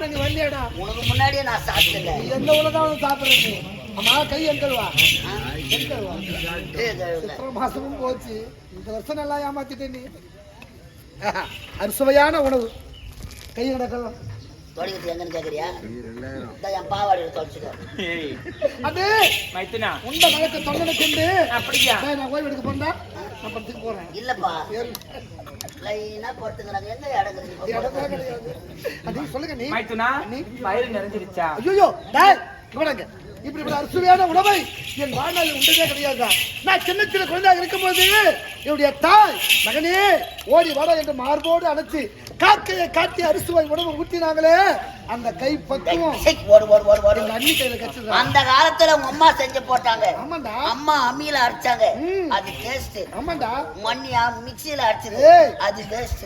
சாப்பிட நீ வரலையாடா உனக்கு முன்னாடியே நான் சாப்பிட்டல எந்த உலகம் சாப்பிடுற நீ? அம்மா கை எங்கல்வா எங்கல்வா சித்திரை மாசமும் போச்சு. இந்த வருஷம் நல்லா ஏமாத்திட்டே நீ. அறுசுவையான உணவு. கை நடக்கலாம் தொலைக்கிறது எங்கன்னு கேக்குறியா? என் பாவாடியில் தொலைச்சுக்கோ. ஏய். அது மைத்துனா. உண்ட மழக்க தொண்டனை கொண்டு அப்படியா? டேய், நான் ஓய்வு எடுக்க போறேன்டா. நான் படத்துக்கு போறேன். இல்லப்பா. லைனா போட்டுங்கிறாங்க எங்க இடமே கிடையாது. அது சொல்லுங்க நீ. மைத்துனா வயிறு நிறைஞ்சிருச்சா? ஐயோ டேய் இவனுங்க இப்படி இப்படி அறுசுவையான உணவை என் வாழ்நாளில் உண்டதே கிடையாது? நான் சின்ன சின்ன குழந்தையாக இருக்கும்போது என்னுடைய தாய் மகனே ஓடி வாடா என்று மார்போடு அணைச்சு காக்கையை காட்டி அரிசுவை உணவு ஊட்டினாங்களே அந்த கை பக்குவம். அந்த காலத்துல உங்க அம்மா செஞ்சு போட்டாங்க. ஆமாண்டா. அம்மா அம்மியில அரைச்சாங்க. அது டேஸ்ட் ஆமாண்டா. மண்ணியா மிக்சியில அரைச்சது. அது டேஸ்ட்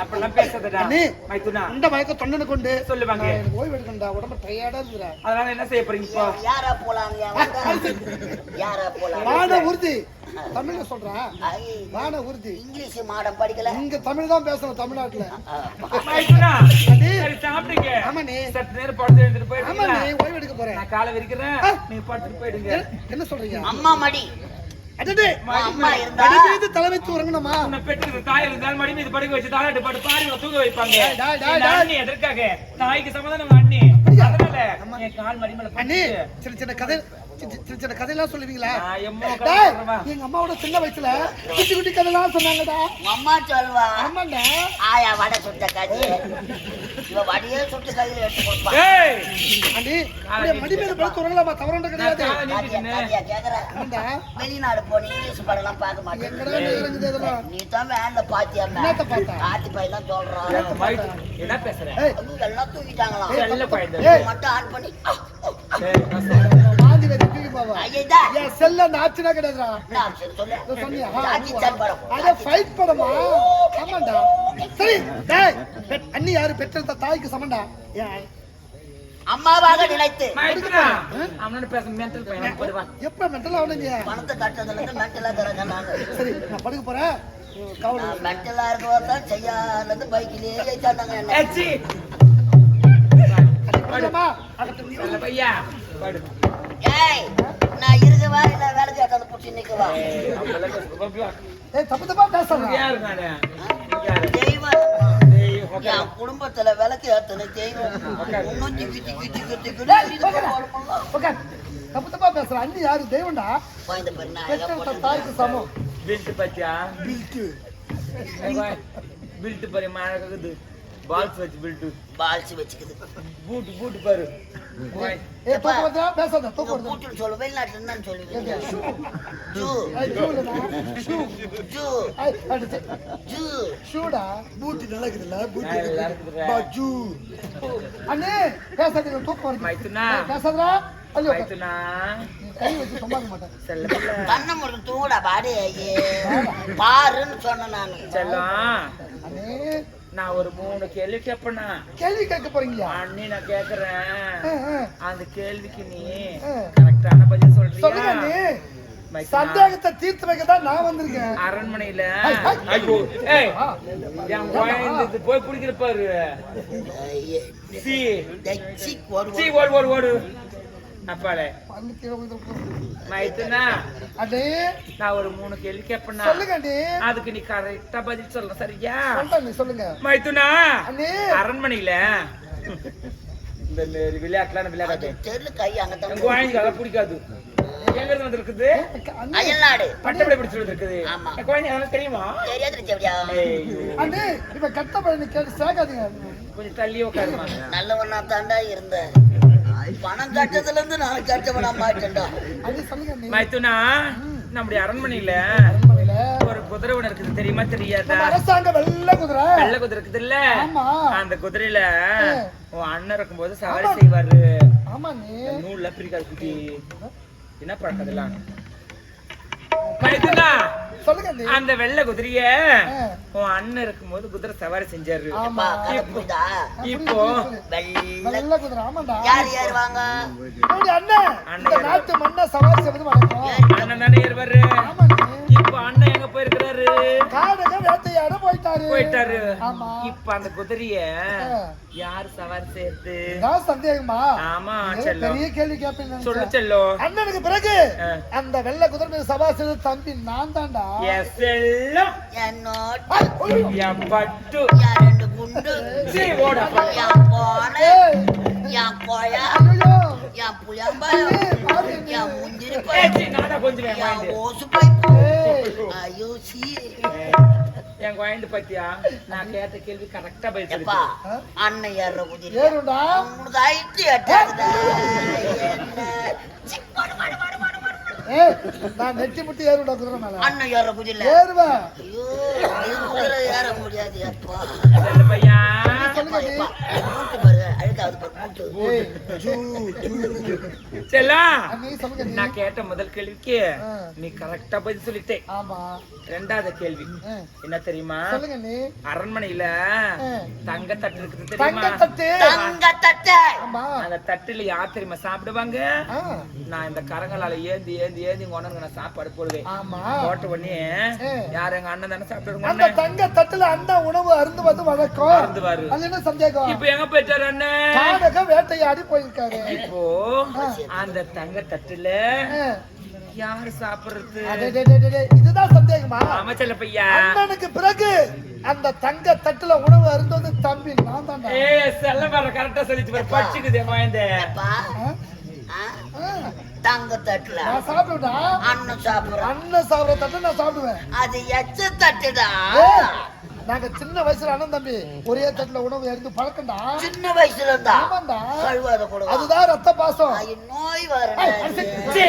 அப்படிலாம் பேசாதடா அண்ணி. மைத்துனா. இந்த மயக்க தொண்டனை கொண்டு சொல்லுவாங்க. ஓய்வு எடுக்கண்டா உடம்பு டயர்டா இருக்குறா அதனால என்ன செய்ய போறீங்க யாரா போலாங்க? யாரா போலாம் வான உறுதி தமிழ்ல சொல்றேன் வான உறுதி இங்கிலீஷ் மாடம் படிக்கல. இங்க தமிழ் தான் பேசணும் தமிழ்நாட்டுல. சாப்பிடுங்க. ஆமாண்ணே. சற்று நேரம் படுத்து எழுந்துட்டு ஆமா போயிடுங்களா நீ ஓய்வு எடுக்க போறேன். நான் காலை விரிக்கிறேன். நீங்க படுத்துட்டு போயிடுங்க. என்ன சொல்றீங்க? அம்மா மடி. அடடே. உன் அம்மா இருந்தா மடி மீது தலை வைத்து உறங்கணுமா? உன்னை பெற்று தாய் இருந்தால் மடி மீது படுக்க வச்சு தாளாட்டு பாட்டு பாடி உன்னை தூங்க வைப்பாங்க. எதற்காக? தாய்க்கு சமாதானம் அண்ணி. அதனால என் கால் மடி மேல அண்ணி படுத்து சின்ன சின்ன கதை. சின்ன கதையெல்லாம் சொல்லுவீங்களா? கதை எங்க அம்மாவோட சின்ன வயசுல குட்டி குட்டி கதையெல்லாம் சொன்னாங்கடா. அம்மா சொல்வா ஆமாண்டா. ஆயா வடை சுட்ட கறி. இவ வடையே சுட்டு எடுத்து கொடுப்பா. அப்படியே மடி மீது படுத்து உறங்கலாமா தவறுன்ற கிடையாது கேக்குற. வெளிநாடு போன இங்கிலீஷ் படம் எல்லாம் பார்க்க மாட்டேன். எங்கடா நீ தான் வேன்ல பாத்தியா? காத்தி பையன் சொல்றான் என் வயித்து- என்ன எல்லாம் தூக்கிட்டாங்களாம். மட்டும் ஆன் பண்ணி. ஐயா என் செல்ல நாச்சுனா கிடையாதுடா. சொன்னியா ஃபைட் படமா. ஆமாண்டா சரி டேய் அண்ணி யாரு? பெற்றெடுத்த தாய்க்கு சமண்டா? அம்மாவாக நினைத்து. அவனோட பேச பையன். எப்ப மென்டல் ஆகணுங்க பணத்தை கட்டுறதுல இருந்து மென்டலா தரங்க நாங்க சரி நான் படுக்க போறேன். மென்டலா இருக்கவா தான் செய்யாதுல இருந்து பைக்கிலேயே ஏத்தாண்டாங்க என்ன அகத்து பையா, படு. ஏய் நான் இருக்கவா இல்ல வேலை கேட்டாந்து புடிச்சு நிக்கவா ஏய், தப்பு தப்பா பேசுறா யாரு நானு? யாரு? தெய்வம் ஏய், உட்காரு. என் குடும்பத்துல விளக்கு ஏத்தன தெய்வம் இன்னும் திக்கி திக்கி திக்கி திக்கி டேய், திக்கி உட்காரு. உட்கார். தப்பு தப்பா பேசுற அண்ணி யாரு தெய்வம்டா தாய்க்கு சமம் பில்ட்டு பாத்தியா? பில்ட்டு ஏய், பாய். பால்ஸ் வச்சு பில்ட்டு. பால்சி வச்சுக்குது. பூட்டு, பூட்டு பாரு. ஏய் தூக்க வந்தா பேசாத தூக்க வருது பூட்டுன்னு சொல்லு வெளிநாட்டுல என்னன்னு சொல்லுவீங்க ஷூ ஜூ. ஏய் அடுத்து. ஜூ. ஷூடா? பூட்டி நல்லா இருக்குதுல்ல பூட்டி நல்லா இருக்குதுடா. பாஜு அண்ணே பேசாதீங்க தூக்கம் வருது மைத்துனா. ஏய், பேசாதடா. ஐயோ மைத்துனா, நீ கை வச்சு சும்மா இருக்க மாட்டேன். செல்ல. பிள்ளை. கண்ணை முடுக்கு தூங்கடா பாடி ஐயே. பாருன்னு சொன்னேன் நானு. செல்லம், அண்ணே நான் ஒரு மூணு கேள்வி கேட்பேனா கேள்வி கேட்க போறீங்களா? அண்ணி நான் கேக்குறேன். அந்த கேள்விக்கு நீ. கரெக்டான பதில் சொல்றியா? சந்தேகத்தை தீர்த்து வைக்க தான் நான் வந்திருக்கேன். அரண்மனையில. என் குழந்தை போய் பிடிக்கிற பாரு. சி. சீ. ஓடு ஓடு ஓடு. அப்பாலே. மைத்துனா அண்ணே நான் ஒரு மூணு கேள்வி கேட்பேனா சொல்லுங்க அதுக்கு நீ கரெக்டா பதில் சொல்ல சரியா? சொல்லுங்க. மைத்துனா அரண்மனையில. இந்த விளையாட்டுலாம் அது விளையாடாது. தெருல கை என் அங்கதான் குழந்தைக்கு அதெல்லாம் பிடிக்காது. எங்க இருந்து அண்ணே. அயல்நாடு. பட்டப்படி பிடிச்சு வந்திருக்குது. ஆமா. என் குழந்தை அதெல்லாம் தெரியுமா? தெரியாது இப்ப கட்ட பழனி கேட்டு சேர்க்காதீங்க கொஞ்சம் தள்ளி உட்காருமா? நல்லவனா தாண்டா இருந்த பணம் கட்டதுல இருந்து நான் கட்டவனா மாட்டேன்டா. மைத்துனா நம்முடைய அரண்மனையில ஒரு குதிரை ஒண்ணு இருக்குது தெரியுமா தெரியாதா? அரசாங்க வெள்ளை குதிரை. வெள்ளை குதிரை இருக்குது இல்ல ஆமா. அந்த குதிரையில. உன் அண்ணன் இருக்கும்போது சவாரி செய்வாரு. நூல்ல பிரிக்காது குட்டி. என்ன பழக்கம் சொல்லுங்க அந்த வெள்ளை குதிரைய. உன் அண்ணன் இருக்கும்போது குதிரை சவாரி செஞ்சாரு. இப்போ வெள்ள குதிரை ஆமாண்டா. யார் யார் வாங்க? அண்ணன் இந்த நாட்டு மண்ணை சவாரி செய்வது வழக்கம் அண்ணன் தானே ஏறுவாரு. இப்ப அண்ணன் எங்க போயிருக்கிறாரு? காடக வேட்டையாட போயிட்டாரு. போயிட்டாரு. ஆமா. இப்ப அந்த குதிரைய யாரு சவாரி சேர்த்து நான் சந்தேகமா? ஆமா பெரிய கேள்வி கேட்பேன் சொல்லு செல்லம். அண்ணனுக்கு பிறகு. அந்த வெள்ளை குதிரை மீது சபா செய்த தம்பி நான் தான்டா. என்னோட ஐ, ஐயோ. என் பட்டு. என் ரெண்டு குண்டு. சரி ஓடா என் போன என் கொயா ஐயோ. என் புளியம்பழம். என் முந்திரி என் ஓசு பைப்பு ஐயோ சீ என் குழந்தை பத்தியா நான் கேட்ட கேள்வி கரெக்டா ஆ? அண்ணன் ஏற குதிரை ஏறுண்டா உனக்கு ஐட்டு எட்டாகுதா நான் நெட்டி முட்டி ஏறுண்டா குதிரை மேல அண்ணன் ஏற குதிரை ஏறுவேன் ஐயோ குதிரை ஏற முடியாது அப்பா நான் கேட்ட முதல் கேள்விக்கு. நீ கரெக்டா பதில் சொல்லிட்டே ஆமா ரெண்டாவது கேள்வி. என்ன தெரியுமா அரண்மனையில. தங்க தட்டு இருக்குது தங்க தெரியுமா தட்டு தங்க தட்டை ஆமா அந்த தட்டுல யார் தெரியுமா சாப்பிடுவாங்க நான் இந்த கரங்களால ஏந்தி ஏந்தி ஏந்தி கொண்டு நான் சாப்பாடு போடுவேன் ஆமா போட்ட உடனே. யார் எங்க அண்ணன் தானே சாப்பிடுவாங்க அந்த தங்க தட்டுல அந்த உணவு அருந்துவது வழக்கம் அருந்துவாரு. அது என்ன சந்தேகம் இப்ப எங்க போயிட்டாரு அண்ணன் காடக வேட்டையாடி போயிருக்காரு இப்போ அந்த தங்க தட்டுல. யாரு சாப்பிடுறது? இதுதான் சந்தேகமா? ஆமா செல்ல பையா. அண்ணனுக்கு பிறகு அந்த தங்க தட்டுல உணவு அருந்தது தம்பி நான் தான்டா. ஏ செல்ல வர கரெக்டா சொல்லிச்சு? ஆ? ஆ, தங்க தட்டுல. நான் சாப்பிடுவேன்டா. அண்ணன் சாப்பிடுறான். அண்ணன் சாப்பிடுற தட்டு நான் சாப்பிடுவேன். அது எச்ச தட்டுடா. நாங்க சின்ன வயசுல அண்ணன் தம்பி ஒரே தட்டுல உணவு இருந்து பழக்கம்டா. சின்ன வயசுல இருந்தா கழுவாத கூட அதுதான் ரத்த பாசம். நோய் உனக்கு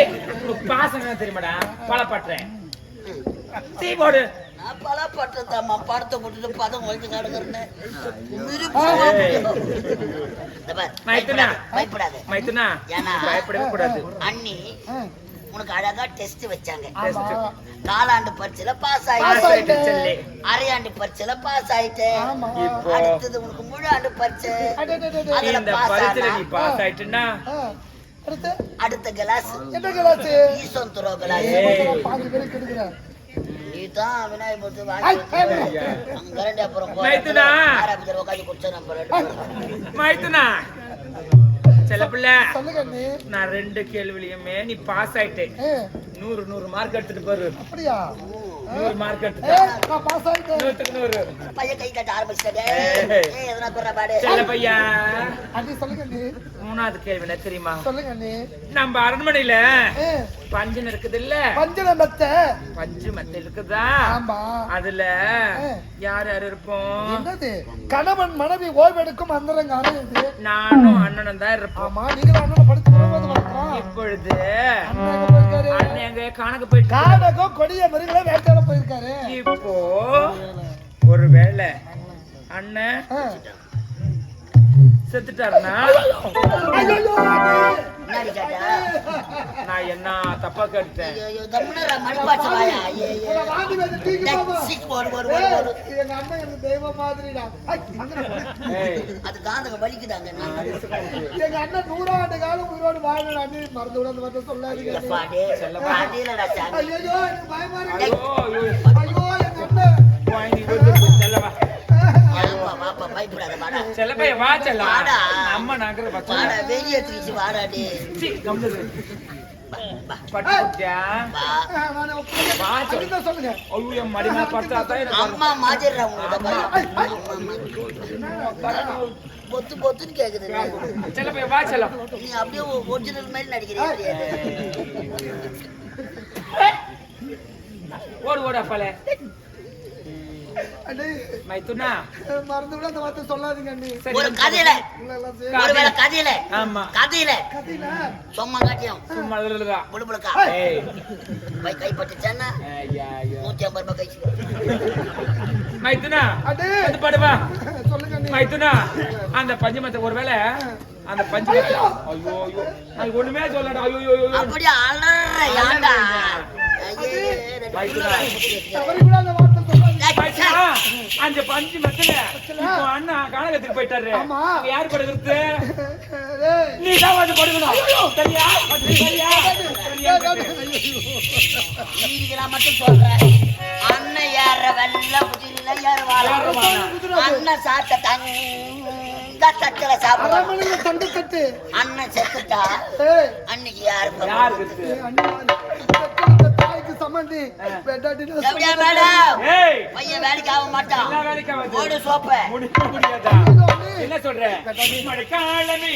பாசம் தெரியுமாடா? பழப்பட்டுறேன். சீ போடு. நான் பலப்பட்டதாம்மா படத்தை போட்டுட்டு பதம் ஒழிச்சு கிடக்குறேன்னு. மைத்துனா. பயப்படாத. மைத்துனா. ஏன்னா? பயப்படவே கூடாது. அண்ணி உனக்கு அழகா டெஸ்ட் வச்சாங்க. ஆமா. காலாண்டு பரீட்சையில பாஸ் ஆயிட்ட அரையாண்டு பரீட்சையில பாஸ் ஆயிட்டேன். அடுத்தது உனக்கு முழு ஆண்டு பரீட்சை. அதுல பாஸ் ஆயிட்டுன்னா? அடுத்து? அடுத்த கிளாஸ் என்ன கிளாஸ் ஈஸ்வன் துறோ கிளாஸ் பாஞ்சு பேருக்கு எடுக்கிறேன் நீ தான் விநாயகர் வாங்கி அங்க அப்புறம் உட்காந்து குடிச்சா நம்ம நீ நான் ரெண்டு கேள்விலையுமே நீ பாஸ் ஆயிட்டே ஏ, நூறு நூறு மார்க் எடுத்துட்டு பாரு. அப்படியா? நூறு மார்க் எடுத்துட்டா. பாஸ் ஆயிட்டேன். நூத்துக்கு நூறு. பையன் கை கட்ட ஆரம்பிச்சிட்டே ஏய். ஏய் எதனா குறா பாடு. செல்ல பையா. அண்ணி சொல்லுங்க மூணாவது கேள்வி என்ன தெரியுமா? சொல்லுங்க நம்ம அரண்மனையில பஞ்சன் இருக்குது இல்ல பஞ்சன மெத்த. பஞ்சு மத்த இருக்குதா? ஆமா. அதுல. யார் யார் இருப்போம்? என்னது? கணவன் மனைவி ஓய்வெடுக்கும் அந்தரங்க இது. நானும் அண்ணனும் தான் இருப்போம். ஆமா நீங்களும் அண்ணனை வளர்க்கலாம். இப்பொழுது அண்ணன் எங்க கணக்கு போயிட்டு காடகம் கொடிய மிருகளை வேட்டையாட போயிருக்காரு. இப்போ ஒருவேளை அண்ணன். செத்துட்டாருன்னா. முன்னாடி கேட்டா. நான் என்ன தப்பா கேட்டேன் வாந்தி வந்து எங்க அண்ணன் அது வலிக்குதாங்க எங்க நூறாண்டு காலம் உயிரோடு அண்ணி மறந்து விட மாதிரி சொல்லாதீங்க. பயமா. ஐயோ ஐயோ. ஐயோ, எங்க அண்ணன். வாப்பா பயப்படாத வாடா. செல்லப்பைய வா செல்ல வாடா. அம்மா பச்சை வாடா வெளியே தூக்கி வாடா டே சீ, கம்முனு. அம்மா மாதிரிடா மாதிரி. பொத்து பொத்துன்னு கேக்குது. நீ அப்படியே ஒரிஜினல் மாதிரி நடிக்கிறீங்க ஓடு ஓடு அப்பாலே மைத்துனா. மறந்து விட அந்த வார்த்தை சொல்லாதீங்க அண்ணி. ஒரு கதையில. ஒருவேளை கதையில. ஆமா. கதையில. கத்தியில, சும்மா காட்டியும். சும்மா இருடா. புழுப்புழுக்கா ஏய். போய் கைப்பட்டுச்சேன்னா ஐயா ஐயா. நூத்தி ஐம்பது ரூபாய் கழிச்சு மைத்துனா அண்ணி, வந்து பாடுவா சொல்லுங்க. மைத்துனா அந்த பஞ்சமத்தை ஒருவேளை அந்த பஞ்சமத்தை ஐயோ. ஐயோ அது ஒண்ணுமே சொல்லடா ஐயோ ஐயோ அப்படியே அலற யாண்டா ஐயே, தவறி கூட அந்த அந்த பஞ்சு மத்தில இப்போ அண்ணா கானகத்துக்கு போயிட்டாரு. யார் ஏய், நீ தான் வந்து கொடுக்கணும் சரியா? சரியா? சரியா நீதிகளா மட்டும் சொல்றேன் அண்ணன் ஏற வெள்ள குதிரையில ஏறுவாரா ஏறுவானா? அண்ணன் சாப்பிட்ட தங்க தட்டுல சாப்பிடுவாங்க தண்டு தட்டு. அண்ணன் செத்துட்டா அன்னைக்கு யாரு யார் தாய்க்கு சம்மந்தி. எப்படியா. மேடம்? ஏய். பையன் வேலைக்கு ஆக மாட்டான். எல்லா வேலைக்கும் ஆகுது. ஓடு சோப்ப. முடிக்க முடியாதா? என்ன சொல்ற? மழைக்காலமே தானே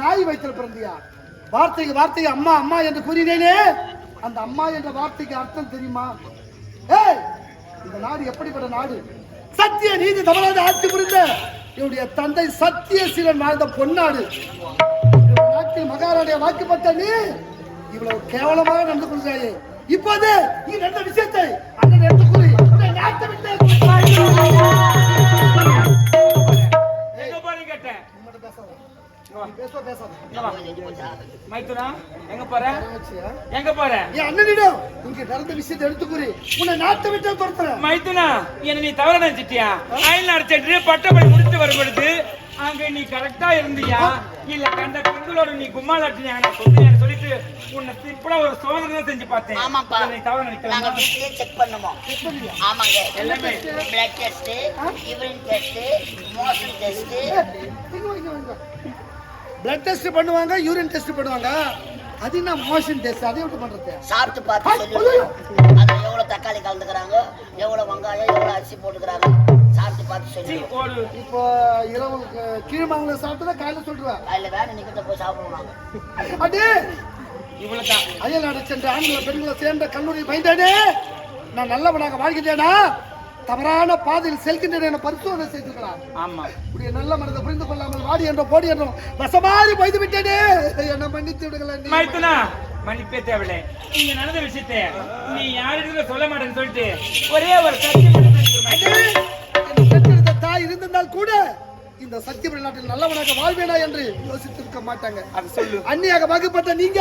நாய் வயிற்றில் பிறந்தியா? வார்த்தைக்கு வார்த்தைக்கு அம்மா அம்மா என்று கூறினேனே. அந்த அம்மா என்ற வார்த்தைக்கு அர்த்தம் தெரியுமா? ஏய் இந்த நாடு எப்படிப்பட்ட நாடு? சத்திய நீதி தமிழ்நாடு ஆட்சி புரிந்த என்னுடைய தந்தை சத்திய சீலன் வாழ்ந்த பொன்னாடு. நாட்டில் மகாராணிய வாக்குப்பட்ட நீ இவ்வளவு கேவலமாக நடந்து கொள்கிறாயே. இப்போது நீ நடந்த விஷயத்தை அண்ணன் எடுத்து கூறி நாட்டை விட்டு மைத்துனா எங்க போற? எங்க போற? என் அண்ணனிடம் இங்க நடந்த விஷயத்தை எடுத்து கூறி உன்னை நாட்டை விட்டு துரத்துறேன். மைத்துனா என்ன நீ தவற நினைச்சிட்டியா? அயல் அடிச்சிட்டு பட்டப்படி முடித்து வரும் பொழுது அங்க நீ கரெக்டா இருந்தியா? இல்ல கண்ட பெண்களோட நீ கும்மாலாட்டியா நான் சொல்றேன் சொல்லிட்டு உன்னை சிம்பிளா ஒரு சோதனை தான் செஞ்சு பார்த்தேன். ஆமாப்பா. இதை நீ தவற நாங்க நினைக்கலாம் வீட்லயே செக் பண்ணுவோம். ஆமாங்க. எல்லாமே. Blood test urine test motion test blood test பண்ணுவாங்க யூரின் டெஸ்ட் பண்ணுவாங்க. அது என்ன மோஷன் டெஸ்ட் அதை எப்படி பண்றது? சாப்பிட்டு பார்த்து அதுல எவ்வளவு தக்காளி கலந்துக்கிறாங்க எவ்வளவு வெங்காயம் எவ்வளவு அரிசி போட்டுக்கிறாங்க சாப்பிட்டு பார்த்து சீ, சொல்லிடுவோம் ஒரு இப்போ இரவு கீழ்மாங்கல சாப்பிட்டதா காலையில சொல்லிடுவேன் அதுல வேலை நிக்கிறத போய் சாப்பிடுவோம் நாங்க. அடே! இவ்வளவுதான். அயல்நாடு சென்ற ஆண்களை பெண்களை சேர்ந்த கல்லூரி பயந்தேனே நான் நல்லவனாக வாழ்கிறேனா? தவறான பாதையில் செல்கின்றேன் என பரிசோதனை செய்திருக்கிறார். ஆமா. இப்படி நல்ல மனதை புரிந்து கொள்ளாமல் வாடி என்றோ போடி என்றோ வசமாறி போய்து விட்டேனே என்னை மன்னித்து விடுங்களேன். மைத்துனா மன்னிப்பே தேவையில்லை இங்க நடந்த விஷயத்தை நீ யாரிடத்துல சொல்ல மாட்டேன்னு சொல்லிட்டு ஒரே ஒரு சத்தியம் தாய் இருந்திருந்தால் கூட இந்த சத்திய நாட்டில் நல்லவனாக வாழ்வேனா என்று யோசித்திருக்க மாட்டாங்க. அது சொல்லு. அந்நியாக வாக்குப்பட்ட நீங்க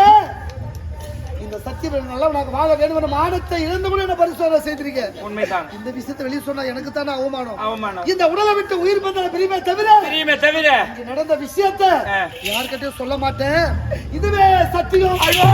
இந்த சத்தியம் நல்லவனாக வாழ வேண்டும் என்ற மானத்தை இழந்து கூட என்ன பரிசோதனை செய்திருக்கீங்க உண்மைதான். இந்த விஷயத்தை வெளியே சொன்னா எனக்கு தானே அவமானம்? அவமானம். இந்த உடலை விட்டு உயிர் பந்தன பிரிமை தவிர தெரியுமே தவிர. இங்க நடந்த விஷயத்த. யார்கிட்டயும் சொல்ல மாட்டேன். இதுவே சத்தியம். ஐயோ!